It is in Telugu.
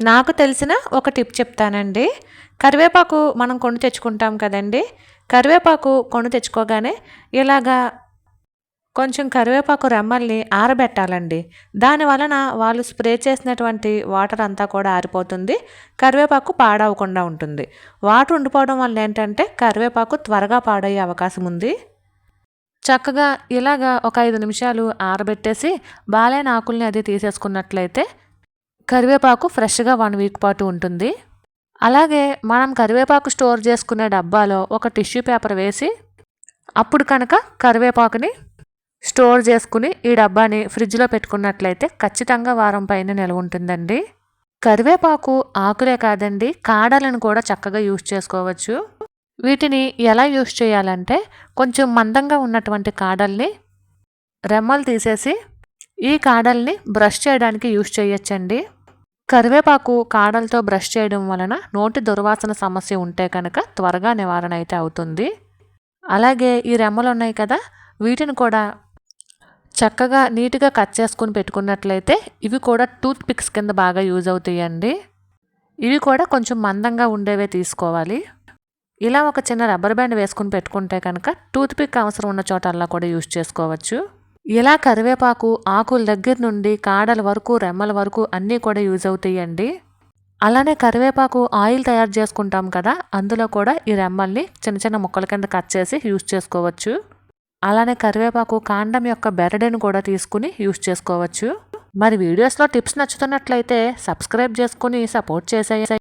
నాకు తెలిసిన ఒక టిప్ చెప్తానండి. కరివేపాకు మనం కొని తెచ్చుకుంటాం కదండి. కరివేపాకు కొని తెచ్చుకోగానే ఇలాగా కొంచెం కరివేపాకు రెమ్మల్ని ఆరబెట్టాలండి. దాని వలన వాళ్ళు స్ప్రే చేసినటువంటి వాటర్ అంతా కూడా ఆరిపోతుంది. కరివేపాకు పాడవకుండా ఉంటుంది. వాటర్ ఉండిపోవడం వల్ల ఏంటంటే కరివేపాకు త్వరగా పాడయ్యే అవకాశం ఉంది. చక్కగా ఇలాగా ఒక ఐదు నిమిషాలు ఆరబెట్టేసి బాలైన ఆకుల్ని అది తీసేసుకున్నట్లయితే కరివేపాకు ఫ్రెష్గా వన్ వీక్ పాటు ఉంటుంది. అలాగే మనం కరివేపాకు స్టోర్ చేసుకునే డబ్బాలో ఒక టిష్యూ పేపర్ వేసి అప్పుడు కనుక కరివేపాకుని స్టోర్ చేసుకుని ఈ డబ్బాని ఫ్రిడ్జ్లో పెట్టుకున్నట్లయితే ఖచ్చితంగా వారం పైన నిలవ ఉంటుందండి. కరివేపాకు ఆకులే కాదండి కాడలను కూడా చక్కగా యూజ్ చేసుకోవచ్చు. వీటిని ఎలా యూజ్ చేయాలంటే కొంచెం మందంగా ఉన్నటువంటి కాడల్ని రెమ్మలు తీసేసి ఈ కాడల్ని బ్రష్ చేయడానికి యూజ్ చేయొచ్చండి. కరివేపాకు కాడలతో బ్రష్ చేయడం వలన నోటి దుర్వాసన సమస్య ఉంటే కనుక త్వరగా నివారణ అయితే అవుతుంది. అలాగే ఈ రెమ్మలు ఉన్నాయి కదా వీటిని కూడా చక్కగా నీట్గా కట్ చేసుకుని పెట్టుకున్నట్లయితే ఇవి కూడా టూత్ పిక్స్ కింద బాగా యూజ్ అవుతాయండి. ఇవి కూడా కొంచెం మందంగా ఉండేవే తీసుకోవాలి. ఇలా ఒక చిన్న రబ్బర్ బ్యాండ్ వేసుకుని పెట్టుకుంటే కనుక టూత్ పిక్ అవసరం ఉన్న చోటల్లా కూడా యూజ్ చేసుకోవచ్చు. ఇలా కరివేపాకు ఆకుల దగ్గర నుండి కాడల వరకు రెమ్మల వరకు అన్నీ కూడా యూజ్ అవుతాయండి. అలానే కరివేపాకు ఆయిల్ తయారు చేసుకుంటాం కదా అందులో కూడా ఈ రెమ్మల్ని చిన్న చిన్న ముక్కల కింద కట్ చేసి యూజ్ చేసుకోవచ్చు. అలానే కరివేపాకు కాండం యొక్క బెరడును కూడా తీసుకుని యూజ్ చేసుకోవచ్చు. మరి వీడియోస్లో టిప్స్ నచ్చుతున్నట్లయితే సబ్స్క్రైబ్ చేసుకుని సపోర్ట్ చేసే